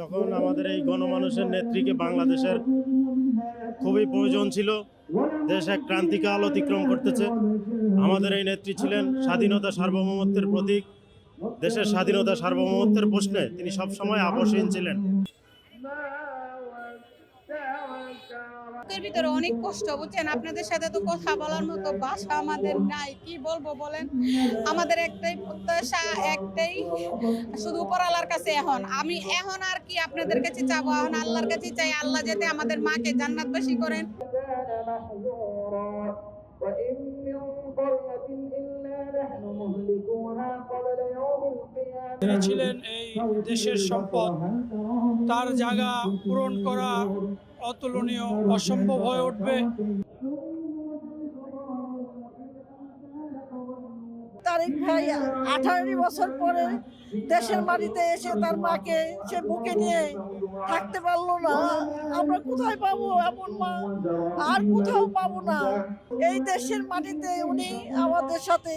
যখন আমাদের এই গণমানুষের নেত্রীকে বাংলাদেশের খুবই প্রয়োজন ছিল, দেশ এক ক্রান্তিকাল অতিক্রম করতেছে। আমাদের এই নেত্রী ছিলেন স্বাধীনতা সার্বভৌমত্বের প্রতীক। দেশের স্বাধীনতা সার্বভৌমত্বের প্রশ্নে তিনি সবসময় আপসহীন ছিলেন। বুকের ভিতরে অনেক কষ্ট, বুঝছেন? আপনাদের সাথে তো কথা বলার মতো ভাষা আমাদের নাই, কি বলব বলেন? আমাদের একটাই প্রত্যাশা, একটাই শুধু উপরালার কাছে এখন। আমি এখন আর কি আপনাদের কাছে চাবো, এখন আল্লাহর কাছে চাই, আল্লাহ যাতে আমাদের মাকে জান্নাতবাসী করেন। তিনি ছিলেন এই দেশের সম্পদ। তার জায়গা পূরণ করা অতুলনীয় অসম্ভব হয়ে উঠবে। তারিক ভাই আঠারো বছর পরে দেশের বাড়িতে এসে তার মাকে সে বুকে নিয়ে থাকতে পারল না। আমরা কোথায় পাবো এমন মা? আর কোথাও পাবো না। এই দেশের মাটিতে উনি আমাদের সাথে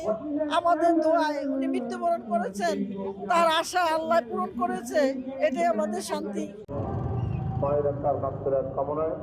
আমাদের দোয়ায় উনি মৃত্যুবরণ করেছেন। তার আশা আল্লাহ পূরণ করেছে। এটাই আমাদের শান্তি। মায়ের কামনায়।